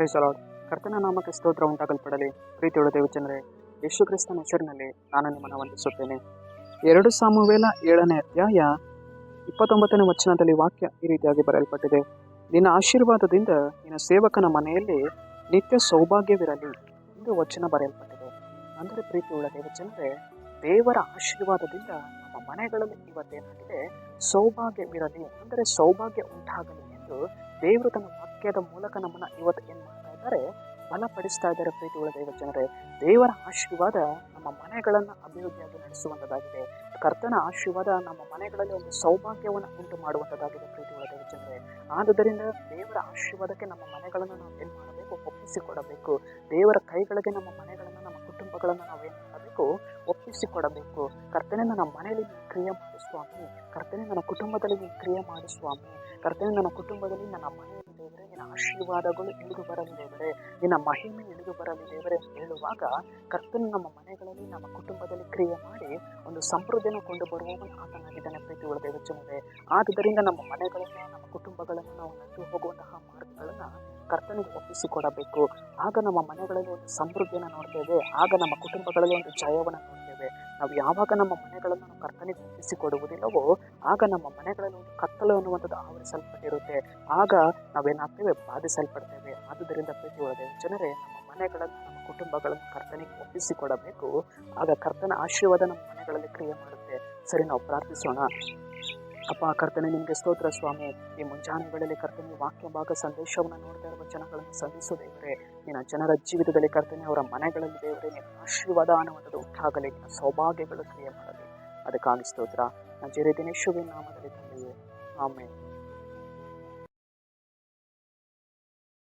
ಪ್ರೈಸಲಾಡ್ ಕರ್ತನ ನಾಮಕ್ಕೆ ಸ್ತೋತ್ರ ಉಂಟಾಗಲ್ಪಡಲಿ. ಪ್ರೀತಿಯುಳ್ಳ ದೇವಚಂದ್ರೆ ಯೇಸು ಕ್ರಿಸ್ತನ ಹೆಸರಿನಲ್ಲಿ ನಾನು ನಿಮ್ಮನ್ನು ವಂದಿಸುತ್ತೇನೆ. ಎರಡು ಸಾಮುವೇಲ ಏಳನೇ ಅಧ್ಯಾಯ ಇಪ್ಪತ್ತೊಂಬತ್ತನೇ ವಚನದಲ್ಲಿ ವಾಕ್ಯ ಈ ರೀತಿಯಾಗಿ ಬರೆಯಲ್ಪಟ್ಟಿದೆ. ನಿನ್ನ ಆಶೀರ್ವಾದದಿಂದ ನಿನ್ನ ಸೇವಕನ ಮನೆಯಲ್ಲಿ ನಿತ್ಯ ಸೌಭಾಗ್ಯವಿರಲಿ ಎಂದು ವಚನ ಬರೆಯಲ್ಪಟ್ಟಿದೆ. ಅಂದರೆ ಪ್ರೀತಿಯುಳ್ಳ ದೇವಚಂದ್ರೆ ದೇವರ ಆಶೀರ್ವಾದದಿಂದ ನಮ್ಮ ಮನೆಗಳಲ್ಲಿ ಇವತ್ತೇನಾಗಿದೆ? ಸೌಭಾಗ್ಯವಿರಲಿ. ಅಂದರೆ ಸೌಭಾಗ್ಯ ಉಂಟಾಗಲಿ ಎಂದು ದೇವರು ತನ್ನ ವಾಕ್ಯದ ಮೂಲಕ ನಮ್ಮನ್ನು ಇವತ್ತು ಏನು ಮಾಡ್ತಾ ಇದ್ದಾರೆ? ಬಲಪಡಿಸ್ತಾ ಇದ್ದಾರೆ ಪ್ರೀತಿ ದೇವ ಜನರೇ. ದೇವರ ಆಶೀರ್ವಾದ ನಮ್ಮ ಮನೆಗಳನ್ನು ಅಭಿವೃದ್ಧಿಯಾಗಿ ನಡೆಸುವಂಥದ್ದಾಗಿದೆ ಕರ್ತನ ಆಶೀರ್ವಾದ ನಮ್ಮ ಮನೆಗಳಲ್ಲಿ ಒಂದು ಸೌಭಾಗ್ಯವನ್ನು ಉಂಟು ಮಾಡುವಂಥದ್ದಾಗಿದೆ ಪ್ರೀತಿ ಉಳ್ಳ ದೇವ ಜನರೇ. ಆದುದರಿಂದ ದೇವರ ಆಶೀರ್ವಾದಕ್ಕೆ ನಮ್ಮ ಮನೆಗಳನ್ನು ನಾವು ಏನು ಮಾಡಬೇಕು? ಒಪ್ಪಿಸಿಕೊಡಬೇಕು. ದೇವರ ಕೈಗಳಿಗೆ ನಮ್ಮ ಮನೆಗಳನ್ನು, ನಮ್ಮ ಕುಟುಂಬಗಳನ್ನು ನಾವು ಏನು ಮಾಡಬೇಕು? ಒಪ್ಪಿಸಿಕೊಡಬೇಕು. ಕರ್ತನೆ, ನನ್ನ ಮನೆಯಲ್ಲಿ ನೀನು ಕ್ರಿಯೆ ಮಾಡು ಸ್ವಾಮಿ. ಕರ್ತನೆ, ನನ್ನ ಕುಟುಂಬದಲ್ಲಿ ನೀನು ಕ್ರಿಯೆ ಮಾಡು ಸ್ವಾಮಿ. ಕರ್ತನೆ, ನನ್ನ ಕುಟುಂಬದಲ್ಲಿ ನನ್ನ ಮನೆಯಲ್ಲಿ ಆಶೀರ್ವಾದಗಳು ಇಳಿದು ಬರಲಿ ದೇವರೇ. ನಿನ್ನ ಮಹಿಮೆ ಇಳಿದು ಬರಲಿ ದೇವರೇ ಅಂತ ಹೇಳುವಾಗ ಕರ್ತನು ನಮ್ಮ ಮನೆಗಳಲ್ಲಿ, ನಮ್ಮ ಕುಟುಂಬದಲ್ಲಿ ಕ್ರಿಯೆ ಮಾಡಿ ಒಂದು ಸಮೃದ್ಧಿಯನ್ನು ಕೊಂಡು ಬರುವವನು ಆತನಾಗಿದ್ದಾನೆ ಪ್ರೀತಿ ಉಳ್ಳ ದೇವಚನವೇ ಆದುದರಿಂದ ನಮ್ಮ ಮನೆಗಳನ್ನು, ನಮ್ಮ ಕುಟುಂಬಗಳನ್ನು ನಾವು ನಡೆದು ಹೋಗುವಂತಹ ಮಾರ್ಗಗಳನ್ನು ಕರ್ತನಿಗೆ ಒಪ್ಪಿಸಿಕೊಡಬೇಕು. ಆಗ ನಮ್ಮ ಮನೆಗಳಲ್ಲಿ ಒಂದು ಸಮೃದ್ಧಿಯನ್ನು ನೋಡ್ತೇವೆ. ಆಗ ನಮ್ಮ ಕುಟುಂಬಗಳಲ್ಲಿ ಒಂದು ಜಯವನ್ನು ನಾವು ಯಾವಾಗ ನಮ್ಮ ಮನೆಗಳನ್ನು ನಾವು ಕರ್ತನಿಗೆ ಒಪ್ಪಿಸಿಕೊಡುವುದಿಲ್ಲವೋ ಆಗ ನಮ್ಮ ಮನೆಗಳಲ್ಲಿ ಒಂದು ಕತ್ತಲು ಅನ್ನುವಂಥದ್ದು ಆವರಿಸಲ್ಪಟ್ಟಿರುತ್ತೆ. ಆಗ ನಾವೇನಾಗ್ತೇವೆ? ಬಾಧಿಸಲ್ಪಡ್ತೇವೆ. ಆದುದರಿಂದ ಪ್ರೀತಿ ಜನರೇ, ನಮ್ಮ ಮನೆಗಳನ್ನು, ನಮ್ಮ ಕುಟುಂಬಗಳನ್ನು ಕರ್ತನಿಗೆ ಒಪ್ಪಿಸಿಕೊಡಬೇಕು. ಆಗ ಕರ್ತನ ಆಶೀರ್ವಾದ ನಮ್ಮ ಮನೆಗಳಲ್ಲಿ ಕ್ರಿಯೆ ಮಾಡುತ್ತೆ. ಸರಿ, ನಾವು ಪ್ರಾರ್ಥಿಸೋಣ. ಅಪ್ಪ, ಕರ್ತನೆ, ನಿಮಗೆ ಸ್ತೋತ್ರ ಸ್ವಾಮಿ. ಈ ಮುಂಜಾನೆ ವೇಳೆಯಲ್ಲಿ ಕರ್ತನೆ ವಾಕ್ಯ ಭಾಗ ಸಂದೇಶವನ್ನು ನೋಡ್ತಾ ಇರುವ ಜನಗಳನ್ನು ಸಂಧಿಸೋ ದೇವರೇ. ನಿನ್ನ ಜನರ ಜೀವಿತದಲ್ಲಿ ಕರ್ತನೆ, ಅವರ ಮನೆಗಳಲ್ಲಿ ದೇವರೇ, ನಿನ್ನ ಆಶೀರ್ವಾದ ಅನ್ನುವಂಥದ್ದು ಉಂಟಾಗಲಿ, ನಿನ್ನ ಸೌಭಾಗ್ಯಗಳು ಕ್ರಿಯೆ ಮಾಡಲಿ ಅದಕ್ಕಾಗಿ ಸ್ತೋತ್ರ. ನಾ ಜೆರೆ ದಿನೇಶುವಿನ ನಾಮದಲ್ಲಿ ತಂದೆಯೇ. ಆಮೇಲೆ